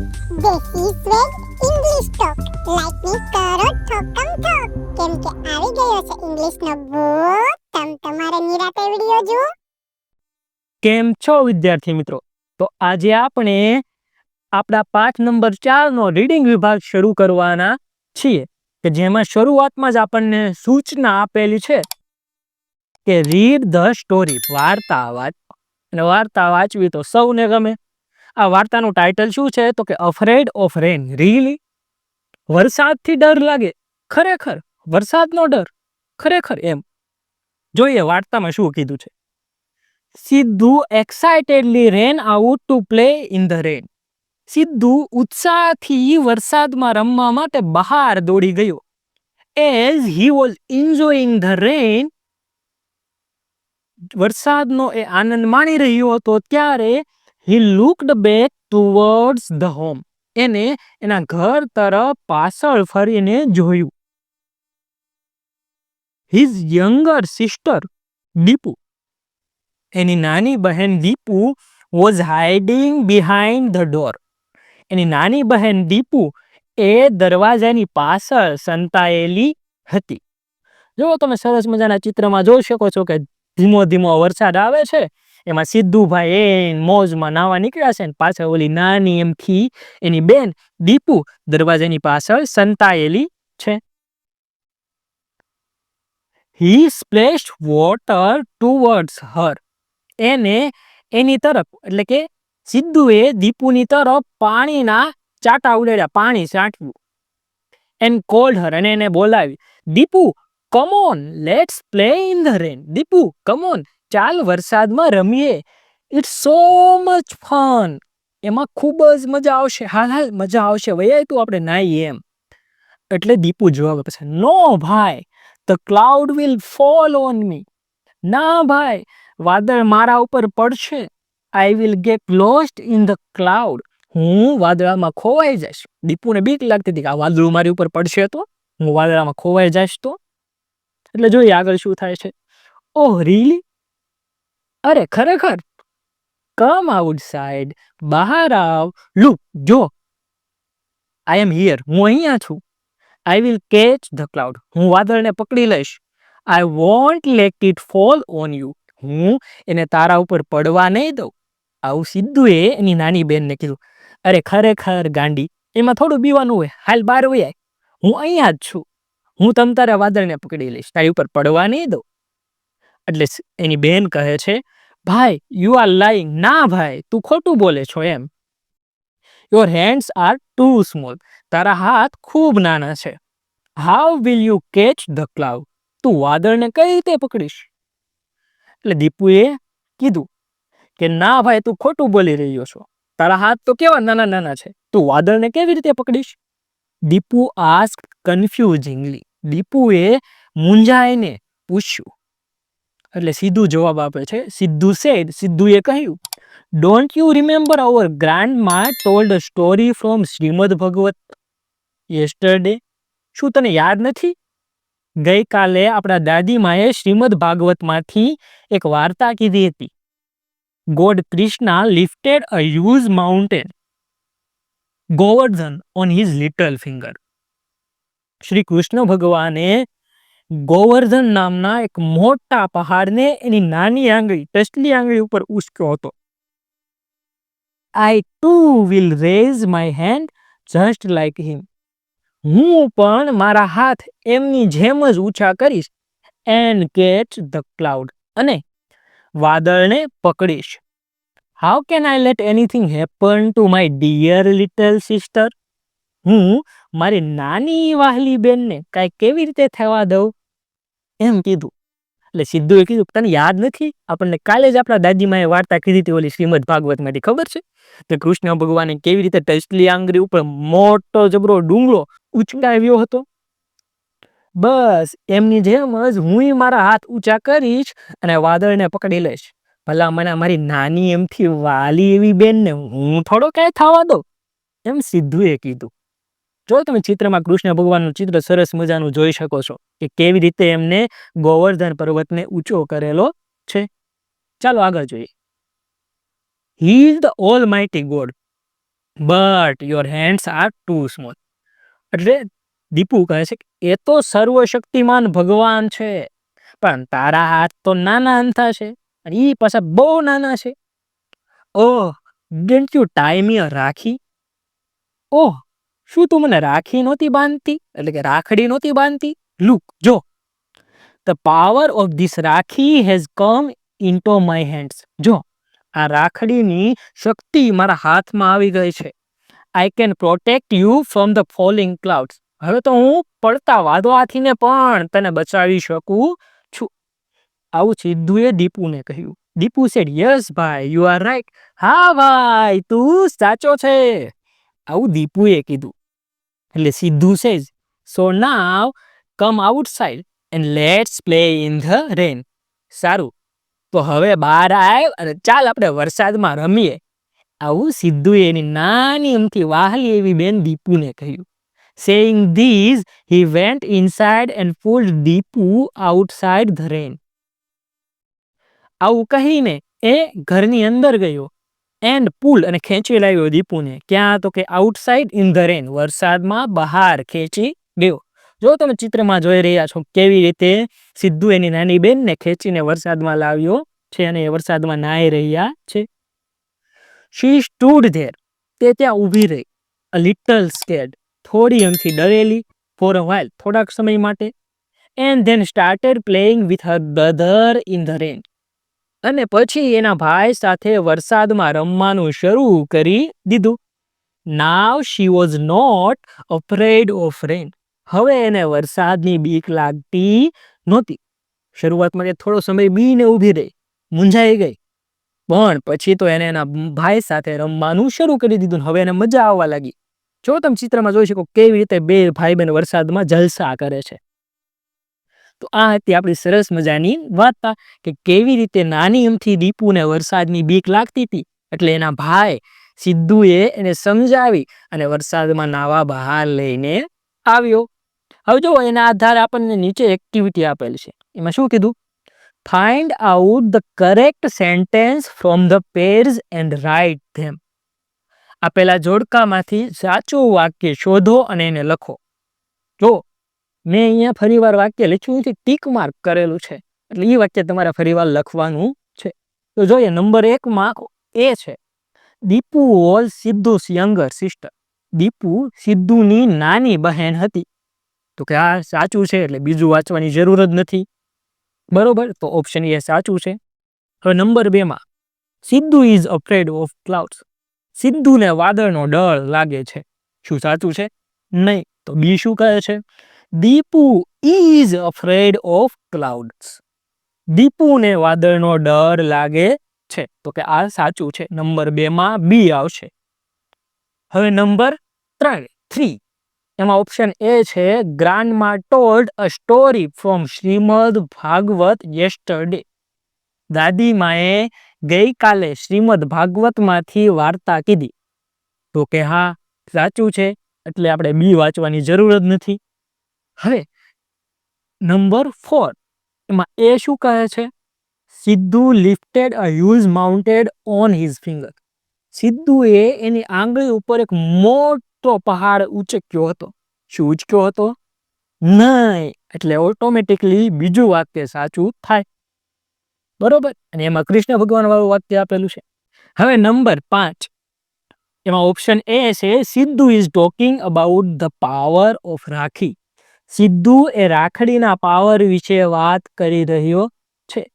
Desi swag English talk like me કરો ઠોકમ ઠોક કેમ કે આવી ગયો છે ઇંગ્લિશનો ભૂત તમ તમારે નિરાતે વિડિયો જુઓ. કેમ છો વિદ્યાર્થી મિત્રો? તો આજે આપણે આપણા પાઠ નંબર ચારનો રીડિંગ વિભાગ શરૂ કરવાના છીએ, કે જેમાં શરૂઆતમાં જ આપણને સૂચના આપેલી છે કે રીડ ધ સ્ટોરી વાર્તા વાંચ, અને વાર્તા વાંચવી તો સૌને ગમે. આ વાર્તાનું ટાઇટલ શું છે? તો કે અફ્રેડ ઓફ રેન રીલી વરસાદથી ડર લાગે? ખરેખર? વરસાદનો ડર? ખરેખર એમ? જોઈએ વાર્તામાં શું કીધું છે. Siddhu excitedly ran out to play in the rain Siddhu ઉત્સાહથી વરસાદમાં રમવા માટે બહાર દોડી ગયો. As he was enjoying the rain વરસાદનો એ આનંદ માણી રહ્યો હતો ત્યારે he looked back towards the home એને એના ઘર તરફ પાછળ ફરીને જોયું. His younger sister Deepu. એની નાની બહેન Deepu was hiding behind the door એની નાની બહેન દીપુ એ દરવાજાની પાછળ સંતાયેલી હતી. જો તમે સરસ મજાના ચિત્રમાં જોઈ શકો છો કે ધીમો ધીમો વરસાદ આવે છે એમાં સિદ્ધુભાઈ એ મોજમાં નાવા નીકળ્યા છે પાછળ ઓલી નાની એમથી એની બેન દીપુ દરવાજાની પાછળ સંતાયેલી છે. He splash water towards her એને, એની તરફ, એટલે કે સિદ્ધુએ દીપુની તરફ પાણીના ચાટા ઉડેડ્યા, પાણી છાંટવું એન્ડ કોલ્ડ હર અને એને બોલાવી, Deepu come on let's play in the rain Deepu come on ચાલ વરસાદમાં રમીએ. ઇટ્સ સો મચ ફન એમાં ખૂબ જ મજા આવશે. હાલ હાલ મજા આવશે. વૈયા તું આપણે નાઈએ એમ. એટલે દીપુ જવાબ આપે છે. નો ભાઈ the cloud will fall on me ના ભાઈ, વાદળ મારા ઉપર પડશે. I will get lost in the cloud હું વાદળામાં ખોવાઈ જઈશ. દીપુને બીક લાગતી હતી કે આ વાદળું મારી ઉપર પડશે તો? હું વાદળામાં ખોવાઈ જઈશ તો? એટલે જોઈએ આગળ શું થાય છે. ઓહ રીલી અરે, ખરેખર? કમ આઉટ સાઈડ બહાર આવ. લુક, જો. આઈ એમ હિયર હું અહીંયા છું. I will catch the cloud હું વાદળને પકડી લઈશ. I won't let it fall on you હું એને તારા ઉપર પડવા નહીં દઉં. આવું સીધું એ એની નાની બહેનને કીધું. અરે, ખરેખર, ગાંડી. એમાં થોડું બીવાનું હોય. હાલ બાર વયાય હું અહીંયા જ છું. હું તમ તારા વાદળને પકડી લઈશ. તારી ઉપર પડવા નહીં દઉં. એટલે એની બેન કહે છે, ભાઈ યુ આર લાઈંગ ના ભાઈ, તું ખોટું બોલે છો એમ. Your hands are too small તારા હાથ ખૂબ નાના છે. How will you catch the cloud તું વાદળને કઈ રીતે પકડીશ? એટલે દીપુએ કીધું કે, ના ભાઈ, તું ખોટું બોલી રહ્યો છો. તારા હાથ તો કેવા નાના નાના છે. તું વાદળને કેવી રીતે પકડીશ? દીપુ આસ્ક કન્ફ્યુઝિંગલી દીપુએ મૂંઝાઈને પૂછ્યું એટલે સીધું જવાબ આપે છે. સિદ્ધુ સેડ સિદ્ધુએ કહ્યું don't you remember our grandma told a story from Shrimad Bhagwat yesterday શું તને યાદ નથી? ગઈકાલે આપણા દાદીમાએ શ્રીમદ ભાગવતમાંથી એક વાર્તા કીધી હતી. God Krishna lifted a huge mountain Govardhan on his little finger Shri Krishna ભગવાને ગોવર્ધન નામના એક મોટા પહાડને એની નાની આંગળી, ટચલી આંગળી ઉપર ઉસક્યો હતો. I too will raise my hand just like him હું પણ મારા હાથ એમની જેમ જ ઊંચા કરીશ એન્ડ કેચ ધ ક્લાઉડ અને વાદળને પકડીશ. How can I let anything happen to my dear little sister હું મારી નાની વાહલી બેનને કાંઈ કેવી રીતે થવા દઉં? એમ કીધું. એટલે સિદ્ધુએ કીધું તને યાદ નથી? આપણને કાલે જ આપણા દાદીમાએ વાર્તા કીધી હતી ઓલી શ્રીમદ ભાગવતમાંથી ખબર છે? કે કૃષ્ણ ભગવાને કેવી રીતે ટચલી આંગળી ઉપર મોટો જબરો ડુંગળો ઉચકાવ્યો હતો? બસ, એમની જેમ જ હું મારા હાથ ઊંચા કરીશ અને વાદળને પકડી લઈશ. ભલા મને મારી નાની એમથી વાલી એવી બેનને હું થોડો ક્યાંય થવા દઉં? એમ સિદ્ધુએ કીધું. જો તમે ચિત્રમાં કૃષ્ણ ભગવાનનું ચિત્ર સરસ મજાનું જોઈ શકો છો કે કેવી રીતે એમને ગોવર્ધન પર્વતને ઊંચો કરેલો છે. ચાલો આગળ જોઈએ. He is the almighty God but your hands are too small એટલે દીપુ કહે છે કે એ તો સર્વશક્તિમાન ભગવાન છે, પણ તારા હાથ તો નાના અંથા છે અને ઈ પાછા બહુ નાના છે. ઓહ ડેન્ટ યુ ટાઈમ રાખી? ઓહ શું તું મને રાખી નહોતી બાંધતી? એટલે કે રાખડી નહોતી બાંધતી? લુક, જો. The power of this rakhi has come into my hands જો, આ રાખડીની શક્તિ મારા હાથમાં આવી ગઈ છે. I can protect you from the falling clouds હવે તો હું પડતા વાદળાથીને પણ તને બચાવી શકું છું. આવું સિદ્ધુએ દીપુને કહ્યું. દીપુ સેડ યસ ભાઈ યુ આર રાઈટ હા, ભાઈ, તું સાચો છે. આવું દીપુએ કીધું. એટલે Siddhu says so now come outside and let's play in the rain સારું. તો હવે બહાર આવ અને ચાલ આપણે વરસાદમાં રમીએ. આવું સીધું એની નાની અમથી વાહલી એવી બેન દીપુને કહ્યું. Saying these he went inside and pulled Deepu outside the rain આવું કહીને એ ઘરની અંદર ગયો. એન્ડ પુલ અને ખેંચી લાવ્યો દીપુને. ક્યાં તો કે આઉટસાઇડ ઇન ધ રેન વરસાદમાં બહાર ખેંચી ગયો. જો તમે ચિત્રમાં જોઈ રહ્યા છો કેવી રીતે સિદ્ધુ એની નાની બેનને ખેંચીને વરસાદમાં લાવ્યો છે અને એ વરસાદમાં નાહી રહ્યા છે. શી સ્ટૂડ ધેર તે ત્યાં ઊભી રહી. અ લિટલ સ્કેડ થોડી એમથી ડરેલી. ફોર અ વાઇલ થોડાક સમય માટે. And then started playing with her brother in the rain અને પછી એના ભાઈ સાથે વરસાદમાં રમવાનું શરૂ કરી દીધું. Now she was not afraid of rain હવે એને વરસાદની બીક લાગતી નહોતી. શરૂઆતમાં તે થોડો સમય બીને ઊભી રહી, મૂંઝાઈ ગઈ. પણ પછી તો એને એના ભાઈ સાથે રમવાનું શરૂ કરી દીધું હવે એને મજા આવવા લાગી. જો તમે ચિત્રમાં જોઈ શકો કેવી રીતે બે ભાઈ બહેન વરસાદમાં જલસા કરે છે. તો આ હતી આપણી સરસ મજાની વાર્તા કે કેવી રીતે નાની અમથી દીપુને વરસાદની બીક લાગતી હતી. એટલે એના ભાઈ સિદ્ધુએ એને સમજાવી અને વરસાદમાં નાવા બહાર લઈને આવ્યો. હવે જો એના આધારે આપણને નીચે એક્ટિવિટી આપેલ છે. એમાં શું કીધું? Find out the correct sentence from the pairs and write them આપેલા જોડકામાંથી સાચું વાક્ય શોધો અને એને લખો. જો મેં અહીંયા ફરીવાર વાક્ય લખ્યું છે ટીક માર્ક કરેલું છે. એટલે એ વાક્ય તમારે ફરીવાર લખવાનું છે. તો જોઈએ, નંબર એકમાં એ છે. Deepu all Siddhu's younger sister. Deepu સિદ્ધુની નાની બહેન હતી. તો કે આ સાચું છે, એટલે બીજું વાંચવાની જરૂર જ નથી. બરોબર? તો ઓપ્શન એ સાચું છે. હવે નંબર બેમાં, Siddhu is afraid of clouds સિદ્ધુને વાદળનો ડર લાગે છે. શું સાચું છે? નહીં. તો બી શું કહે છે? Deepu is afraid of clouds. દીપુને વાદળનો ડર લાગે છે. તો કે આ સાચું છે. નંબર બેમાં બી આવશે. હવે નંબર ત્રણ, થ્રી. એમાં ઓપ્શન એ છે grandma told a story from Shrimad Bhagwat yesterday. દાદીમાએ ગઈકાલે શ્રીમદ ભાગવતમાંથી વાર્તા કીધી. તો કે હા, સાચું છે. એટલે આપણે બી વાંચવાની જરૂર જ નથી. હવે નંબર ફોર એમાં એ શું કહે છે? Siddhu lifted a huge mountain on his finger સિદ્ધુએ એની આંગળી ઉપર એક મોટો પહાડ ઉચક્યો હતો. શું ઉચક્યો હતો? નહીં, એટલે ઓટોમેટિકલી બીજું વાક્ય સાચું થાય. બરોબર? અને એમાં કૃષ્ણ ભગવાન વાળું વાક્ય આપેલું છે. હવે નંબર પાંચ, એમાં ઓપ્શન એ છે, Siddhu is talking about the power of rakhi. Siddhu એ રાખડીના પાવર વિશે વાત કરી રહ્યો છે.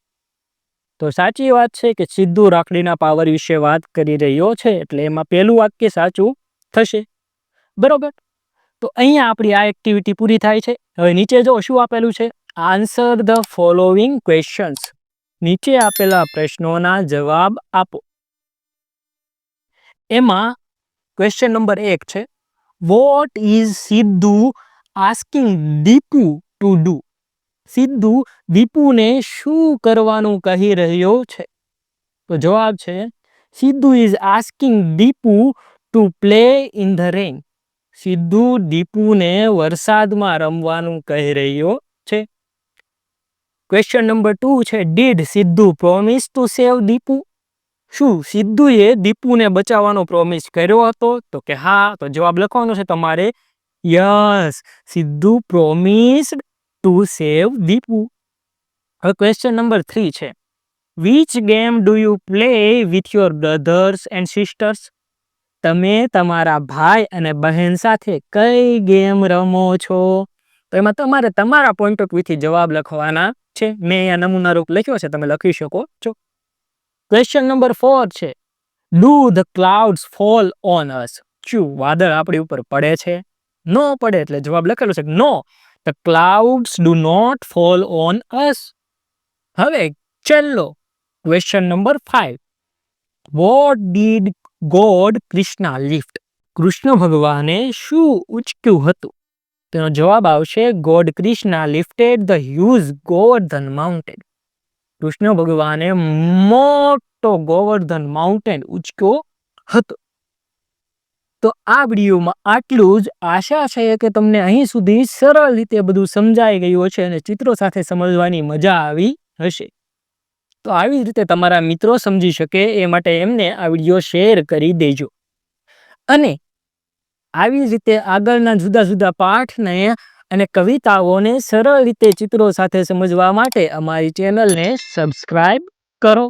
તો સાચી વાત છે કે સિદ્ધુ રાખડીના પાવર વિશે વાત કરી રહ્યો છે એટલે એમાં પહેલું વાક્ય સાચું થશે. બરોબર? તો અહીંયા આપણી આ એક્ટિવિટી પૂરી થાય છે. હવે નીચે જો શું આપેલું છે? આન્સર ધ ફોલોવિંગ ક્વેશ્ચન્સ નીચે આપેલા પ્રશ્નોના જવાબ આપો. એમાં ક્વેશ્ચન નંબર એક છે. What is Siddhu asking Deepu to do Siddhu દીપુને શું કરવાનું કહી રહ્યો છે? તો જવાબ છે, Siddhu is asking Deepu to play in the rain Siddhu દીપુને વરસાદમાં રમવાનું કહી રહ્યો છે. ક્વેશ્ચન નંબર ટુ છે did Siddhu promise to save Deepu શું સિદ્ધુએ દીપુને બચાવવાનો પ્રોમિસ કર્યો હતો? તો કે હા, તો જવાબ લખવાનો છે તમારે yes Siddhu promised to save Deepu. હવે ક્વેશ્ચન નંબર થ્રી છે. Which game do you play with your brothers and sisters તમે તમારા ભાઈ અને બહેન સાથે કઈ ગેમ રમો છો? તો એમાં તમારે તમારા પોઈન્ટ ઓફ વ્યૂથી જવાબ લખવાના છે. મેં અહીંયા નમૂના રૂપ લખ્યો છે, તમે લખી શકો છો. ક્વેશ્ચન નંબર ફોર છે. Do the clouds fall on us શું વાદળ આપણી ઉપર પડે છે? નો પડે એટલે જવાબ લખેલો છે no. The clouds do not fall on us હવે છેલ્લો question number five what did God Krishna lift Krishna ભગવાને શું ઉચક્યું હતું? તેનો જવાબ આવશે God Krishna lifted the huge Govardhan mountain Krishna ભગવાને મોટો ગોવર્ધન માઉન્ટેન ઉચક્યો હતો. તો આ વિડીયોમાં આટલું જ. આશા છે કે તમને અહીં સુધી સરળ રીતે બધું સમજાઈ ગયું હશે અને ચિત્રો સાથે સમજવાની મજા આવી હશે. તો આવી જ રીતે તમારા મિત્રો સમજી શકે એ માટે એમને આ વીડિયો શેર કરી દેજો. અને આવી જ રીતે આગળના જુદા જુદા પાઠને અને કવિતાઓને સરળ રીતે ચિત્રો સાથે સમજવા માટે અમારી ચેનલને સબસ્ક્રાઈબ કરો.